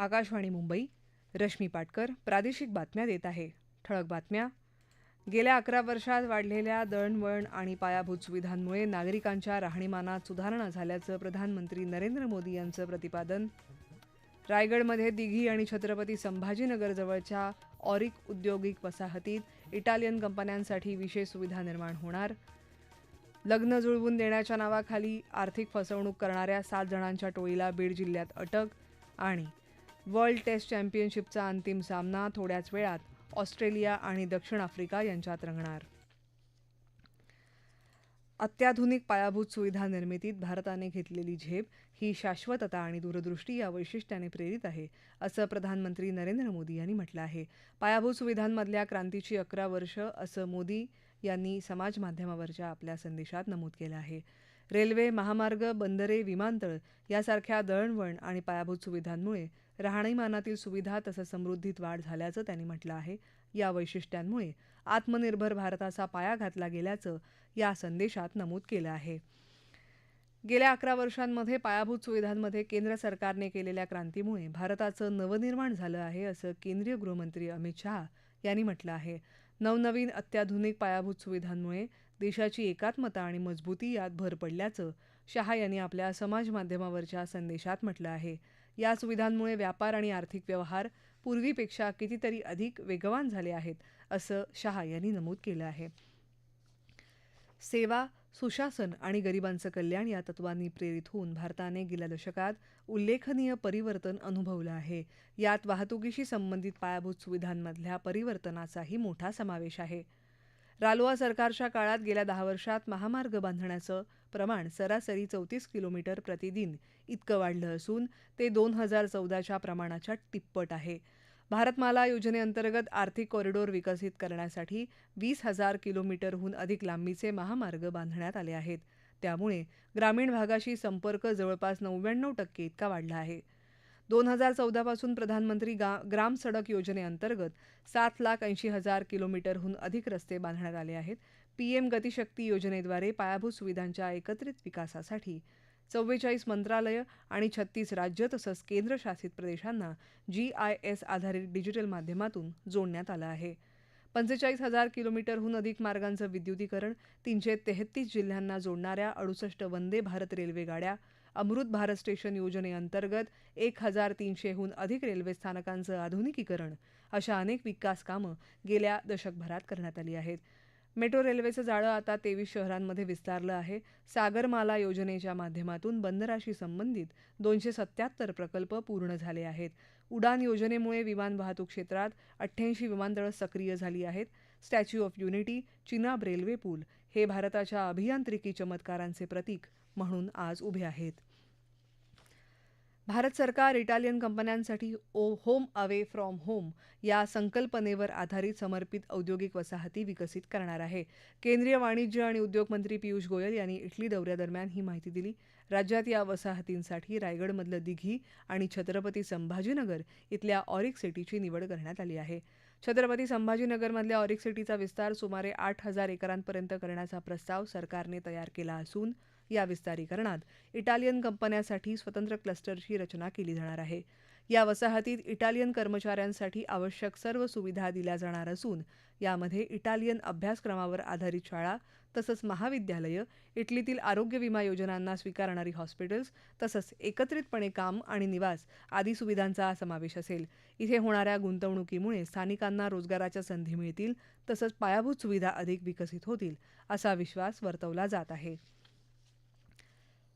आकाशवाणी मुंबई रश्मी पाटकर प्रादेशिक बातम्या देत आहे. ठळक बातम्या. गेल्या अकरा वर्षात वाढलेल्या दळणवळण आणि पायाभूत सुविधांमुळे नागरिकांच्या राहणीमानात सुधारणा झाल्याचं प्रधानमंत्री नरेंद्र मोदी यांचं प्रतिपादन. रायगडमध्ये दिघी आणि छत्रपती संभाजीनगरजवळच्या ऑरिक औद्योगिक वसाहतीत इटालियन कंपन्यांसाठी विशेष सुविधा निर्माण होणार. लग्न जुळवून देण्याच्या नावाखाली आर्थिक फसवणूक करणाऱ्या सात जणांच्या टोळीला बीड जिल्ह्यात अटक आणि वर्ल्ड टेस्ट चॅम्पियनशिपचा अंतिम सामना थोड्याच वेळात ऑस्ट्रेलिया आणि दक्षिण आफ्रिका यांच्यात रंगणार. अत्याधुनिक पायाभूत सुविधा निर्मितीत भारताने घेतलेली झेप ही शाश्वतता आणि दूरदृष्टी या वैशिष्ट्याने प्रेरित आहे असं प्रधानमंत्री नरेंद्र मोदी यांनी म्हटलं आहे. पायाभूत सुविधांमधल्या क्रांतीची अकरा वर्ष असं मोदी यांनी समाजमाध्यमावरच्या आपल्या संदेशात नमूद केलं आहे. रेल्वे महामार्ग बंदरे विमानतळ यासारख्या दळणवळण आणि पायाभूत सुविधांमुळे राहणीमानातील सुविधा तसंच समृद्धीत वाढ झाल्याचं त्यांनी म्हटलं आहे. या वैशिष्ट्यांमुळे आत्मनिर्भर भारताचा पाया घातला गेल्याचं या संदेशात नमूद केलं आहे. गेल्या अकरा वर्षांमध्ये पायाभूत सुविधांमध्ये केंद्र सरकारने केलेल्या क्रांतीमुळे भारताचं नवनिर्माण झालं आहे असं केंद्रीय गृहमंत्री अमित शहा यांनी म्हटलं आहे. नवनवीन अत्याधुनिक पायाभूत सुविधांमुळे देशाची एकात्मता आणि मजबूती यात भर पडल्याचं शहा यांनी आपल्या समाजमाध्यमावरच्या संदेशात म्हटलं आहे. या सुविधांमुळे व्यापार आणि आर्थिक व्यवहार पूर्वीपेक्षा कितीतरी अधिक वेगवान झाले आहेत असं शहा यांनी नमूद केलं आहे. सेवा सुशासन आणि गरिबांचं कल्याण या तत्वांनी प्रेरित होऊन भारताने गेल्या दशकात उल्लेखनीय परिवर्तन अनुभवलं आहे. यात वाहतुकीशी संबंधित पायाभूत सुविधांमधल्या परिवर्तनाचाही मोठा समावेश आहे. रालोआ सरकारच्या काळात गेल्या दहा वर्षात महामार्ग बांधण्याचं प्रमाण सरासरी चौतीस किलोमीटर प्रतिदिन इतकं वाढलं असून ते दोन हजार चौदाच्या प्रमाणाच्या तिप्पट आहे. भारतमाला योजनेअंतर्गत आर्थिक कॉरिडॉर विकसित करण्यासाठी वीस हजार किलोमीटरहून अधिक लांबीचे महामार्ग बांधण्यात आले आहेत. त्यामुळे ग्रामीण भागाशी संपर्क जवळपास नव्याण्णव टक्के इतका वाढला आहे. दोन हजार चौदापासून प्रधानमंत्री गा ग्राम सडक योजनेअंतर्गत सात लाख ऐंशी हजार किलोमीटरहून अधिक रस्ते बांधण्यात आले आहेत. पीएम गतिशक्ती योजनेद्वारे पायाभूत सुविधांच्या एकत्रित विकासासाठी चव्वेचाळीस मंत्रालयं आणि छत्तीस राज्य तसंच केंद्रशासित प्रदेशांना जी आय एस आधारित डिजिटल माध्यमातून जोडण्यात आलं आहे. पंचेचाळीस हजार किलोमीटरहून अधिक मार्गांचं विद्युतीकरण तीनशे तेहतीस जिल्ह्यांना जोडणाऱ्या अडुसष्ट वंदे भारत रेल्वे गाड्या अमृत भारत स्टेशन योजनेअंतर्गत एक हजार तीनशेहून अधिक रेल्वे स्थानकांचं आधुनिकीकरण अशा अनेक विकास कामं गेल्या दशकभरात करण्यात आली आहेत. मेट्रो रेल्वेचं जाळं आता तेवीस शहरांमध्ये विस्तारलं आहे. सागरमाला योजनेच्या माध्यमातून बंदराशी संबंधित दोनशे सत्याहत्तर प्रकल्प पूर्ण झाले आहेत. उडान योजनेमुळे विमान वाहतूक क्षेत्रात अठ्ठ्याऐंशी विमानतळं सक्रिय झाली आहेत. Statue of unity Chenab railway पूल हे भारताच्या अभियांत्रिकी चमत्कारांचे प्रतीक म्हणून आज उभे आहेत. भारत सरकार इटालियन कंपन्यांसाठी ओ होम अवे फ्रॉम होम या संकल्पनेवर आधारित समर्पित औद्योगिक वसाहती विकसित करणार आहे. केंद्रीय वाणिज्य आणि उद्योग मंत्री पियुष गोयल यांनी इटली दौऱ्यादरम्यान ही माहिती दिली. राज्यात या वसाहतींसाठी रायगडमधलं दिघी आणि छत्रपती संभाजीनगर इथल्या ऑरिक सिटीची निवड करण्यात आली आहे. छत्रपती संभाजीनगरमधल्या ऑरिक सिटीचा विस्तार सुमारे आठ हजार एकरांपर्यंत करण्याचा प्रस्ताव सरकारने तयार केला असून या विस्तारीकरणात इटालियन कंपन्यांसाठी स्वतंत्र क्लस्टरची रचना केली जाणार आहे. या वसाहतीत इटालियन कर्मचाऱ्यांसाठी आवश्यक सर्व सुविधा दिल्या जाणार असून यामध्ये इटालियन अभ्यासक्रमावर आधारित शाळा तसंच महाविद्यालयं इटलीतील आरोग्य विमा योजनांना स्वीकारणारी हॉस्पिटल्स तसंच एकत्रितपणे काम आणि निवास आदी सुविधांचा समावेश असेल. इथे होणाऱ्या गुंतवणुकीमुळे स्थानिकांना रोजगाराच्या संधी मिळतील तसंच पायाभूत सुविधा अधिक विकसित होतील असा विश्वास वर्तवला जात आहे.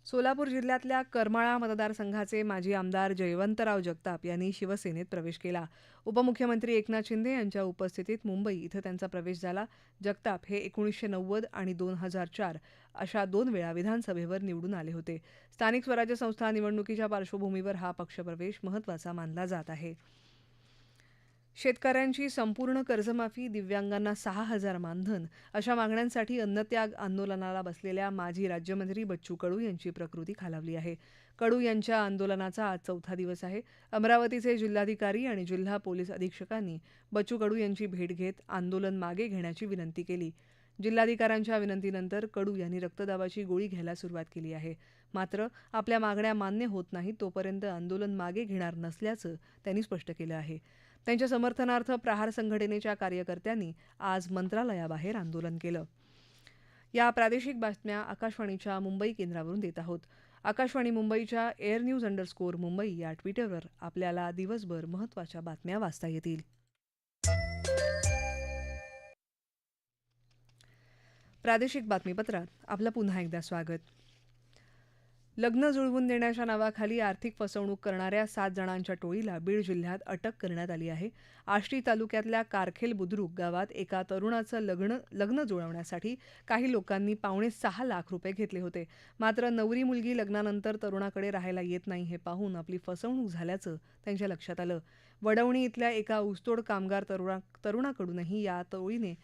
सोलापूर जिल्ह्यातल्या करमाळा मतदारसंघाचे माजी आमदार जयवंतराव जगताप यांनी शिवसेनेत प्रवेश केला. उपमुख्यमंत्री एकनाथ शिंदे यांच्या उपस्थितीत मुंबई इथं त्यांचा प्रवेश झाला. जगताप हे एकोणीसशे नव्वद आणि दोन हजार चार अशा दोन वेळा विधानसभेवर निवडून आले होते. स्थानिक स्वराज्य संस्था निवडणुकीच्या पार्श्वभूमीवर हा पक्षप्रवेश महत्त्वाचा मानला जात आहे. शेतकऱ्यांची संपूर्ण कर्जमाफी दिव्यांगांना सहा हजार मानधन अशा मागण्यांसाठी अन्नत्याग आंदोलनाला बसलेल्या माजी राज्यमंत्री बच्चू कडू यांची प्रकृती खालावली आहे. कडू यांच्या आंदोलनाचा आज चौथा दिवस आहे. अमरावतीचे जिल्हाधिकारी आणि जिल्हा पोलीस अधीक्षकांनी बच्चू कडू यांची भेट घेत आंदोलन मागे घेण्याची विनंती केली. जिल्हाधिकाऱ्यांच्या विनंतीनंतर कडू यांनी रक्तदाबाची गोळी घ्यायला सुरुवात केली आहे. मात्र आपल्या मागण्या मान्य होत नाहीत तोपर्यंत आंदोलन मागे घेणार नसल्याचं त्यांनी स्पष्ट केलं आहे. त्यांच्या समर्थनार्थ प्रहार संघटनेच्या कार्यकर्त्यांनी आज मंत्रालयाबाहेर आंदोलन केलं. या प्रादेशिक बातम्या आकाशवाणीच्या मुंबई केंद्रावरून देत आहोत. आकाशवाणी मुंबईच्या एअर न्यूज अंडरस्कोर मुंबई या ट्विटरवर आपल्याला दिवसभर महत्त्वाच्या बातम्या वाचता येतील. प्रादेशिक बातमीपत्रात आपलं पुन्हा एकदा स्वागत. लग्न जुळवून देण्याच्या नावाखाली आर्थिक फसवणूक करणाऱ्या सात जणांच्या टोळीला बीड जिल्ह्यात अटक करण्यात आली आहे. आष्टी तालुक्यातल्या कारखेल बुद्रुक गावात एका तरुणाचं लग्न लग्न जुळवण्यासाठी काही लोकांनी पावणे सहा लाख रुपये घेतले होते. मात्र नवरी मुलगी लग्नानंतर तरुणाकडे राहायला येत नाही हे पाहून आपली फसवणूक झाल्याचं त्यांच्या लक्षात आलं. वडवणी इथल्या एका ऊसतोड कामगार तरुणा तरुणाकडूनही या टोळीने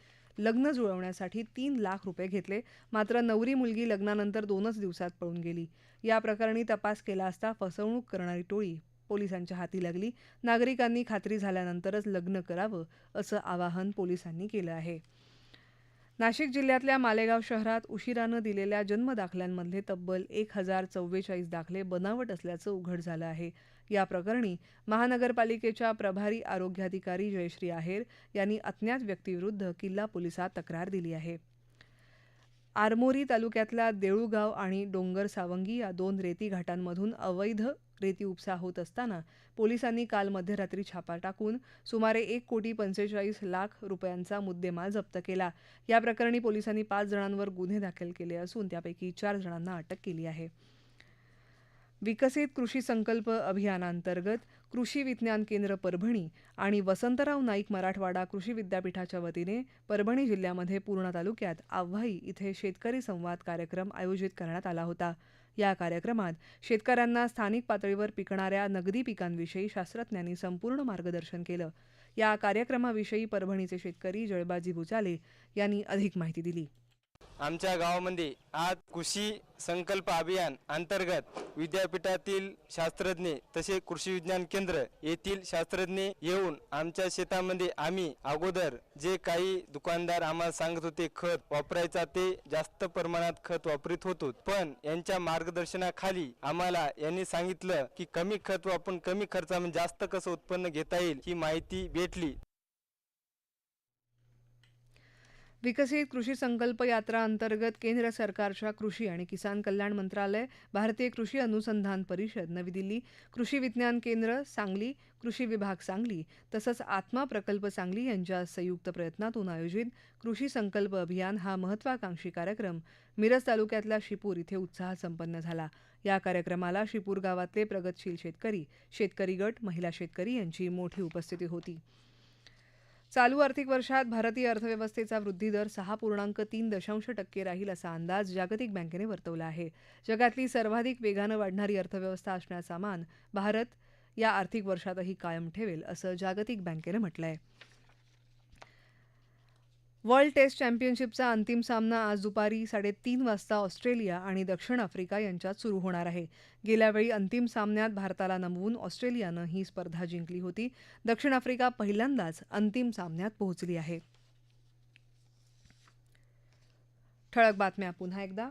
लग्न जुळवण्यासाठी तीन लाख रुपये घेतले. मात्र नवरी मुलगी लग्नानंतर दोनच दिवसात पळून गेली. या प्रकरणी तपास केला असता फसवणूक करणारी टोळी पोलिसांच्या हाती लागली. नागरिकांनी खात्री झाल्यानंतरच लग्न करावं असं आवाहन पोलिसांनी केलं आहे. नाशिक जिल्ह्यातल्या मालेगाव शहरात उशिरानं दिलेल्या जन्मदाखल्यांमधले तब्बल एक हजार चव्वेचाळीस दाखले बनावट असल्याचं उघड झालं आहे. या प्रकरणी महानगरपालिकेच्या प्रभारी आरोग्याधिकारी जयश्री आहेर यांनी अज्ञात व्यक्तीविरुद्ध किल्ला पोलिसात तक्रार दिली आहे. आरमोरी तालुक्यातल्या देऊळगाव आणि डोंगर सावंगी या दोन रेती घाटांमधून अवैध रेती उपसा होत असताना पोलिसांनी काल मध्यरात्री छापा टाकून सुमारे एक कोटी पंचेचाळीस लाख रुपयांचा मुद्देमाल जप्त केला. या प्रकरणी पोलिसांनी पाच जणांवर गुन्हे दाखल केले असून त्यापैकी चार जणांना अटक केली आहे. विकसित कृषी संकल्प अभियानांतर्गत कृषी विज्ञान केंद्र परभणी आणि वसंतराव नाईक मराठवाडा कृषी विद्यापीठाच्या वतीने परभणी जिल्ह्यामध्ये पूर्णा तालुक्यात आव्हाई इथे शेतकरी संवाद कार्यक्रम आयोजित करण्यात आला होता. या कार्यक्रमात शेतकऱ्यांना स्थानिक पातळीवर पिकणाऱ्या नगदी पिकांविषयी शास्त्रज्ञांनी संपूर्ण मार्गदर्शन केलं. या कार्यक्रमाविषयी परभणीचे शेतकरी जळबाजी भुचाले यांनी अधिक माहिती दिली. आमच्या गावामध्ये आज कृषी संकल्प अभियान अंतर्गत विद्यापीठातील शास्त्रज्ञ तसे कृषी विज्ञान केंद्र येथील शास्त्रज्ञ येऊन आमच्या शेतामध्ये आम्ही अगोदर जे काही दुकानदार आम्हाला सांगत होते खत वापरायचा ते जास्त प्रमाणात खत वापरीत होतो. पण यांच्या मार्गदर्शनाखाली आम्हाला यांनी सांगितलं की कमी खत वापरून कमी खर्चामध्ये जास्त कसं उत्पन्न घेता येईल ही माहिती भेटली. विकसित कृषी संकल्प यात्रा अंतर्गत केंद्र सरकारच्या कृषी आणि किसान कल्याण मंत्रालय भारतीय कृषी अनुसंधान परिषद नवी दिल्ली कृषी विज्ञान केंद्र सांगली कृषी विभाग सांगली तसंच आत्मा प्रकल्प सांगली यांच्या संयुक्त प्रयत्नातून आयोजित कृषी संकल्प अभियान हा महत्वाकांक्षी कार्यक्रम मिरज तालुक्यातल्या शिपूर इथे उत्साहात संपन्न झाला. या कार्यक्रमाला शिपूर गावातले प्रगतशील शेतकरी शेतकरी गट महिला शेतकरी यांची मोठी उपस्थिती होती. चालू आर्थिक वर्षात भारतीय अर्थव्यवस्थेचा वृद्धी दर सहा पूर्णांक तीन दशांश टक्के राहील असा अंदाज जागतिक बँकेने वर्तवला आहे. जगातली सर्वाधिक वेगानं वाढणारी अर्थव्यवस्था असण्याचा मान भारत या आर्थिक वर्षातही कायम ठेवेल असं जागतिक बँकेनं म्हटलंय. वर्ल्ड टेस्ट चॅम्पियनशिपचा अंतिम सामना आज दुपारी साडेतीन वाजता ऑस्ट्रेलिया आणि दक्षिण आफ्रिका यांच्यात सुरू होणार आहे. गेल्यावेळी अंतिम सामन्यात भारताला नमवून ऑस्ट्रेलियानं ही स्पर्धा जिंकली होती. दक्षिण आफ्रिका पहिल्यांदाच अंतिम सामन्यात पोहोचली आहे. ठळक बातम्या पुन्हा एकदा.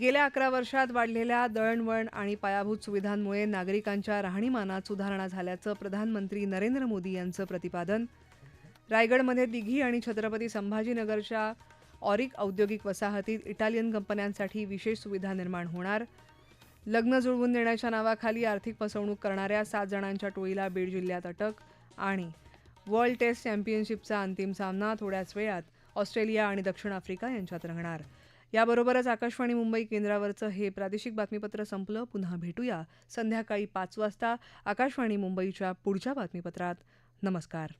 गेल्या अकरा वर्षात वाढलेल्या दळणवळण आणि पायाभूत सुविधांमुळे नागरिकांच्या राहणीमानात सुधारणा झाल्याचं प्रधानमंत्री नरेंद्र मोदी यांचं प्रतिपादन रायगडमध्ये दिघी आणि छत्रपती संभाजीनगरच्या ऑरिक औद्योगिक वसाहतीत इटालियन कंपन्यांसाठी विशेष सुविधा निर्माण होणार. लग्न जुळवून देण्याच्या नावाखाली आर्थिक फसवणूक करणाऱ्या सात जणांच्या टोळीला बीड जिल्ह्यात अटक आणि वर्ल्ड टेस्ट चॅम्पियनशिपचा अंतिम सामना थोड्याच वेळात ऑस्ट्रेलिया आणि दक्षिण आफ्रिका यांच्यात रंगणार. याबरोबरच आकाशवाणी मुंबई केंद्रावरचं हे प्रादेशिक बातमीपत्र संपलं. पुन्हा भेटूया संध्याकाळी पाच वाजता आकाशवाणी मुंबईच्या पुढच्या बातमीपत्रात. नमस्कार.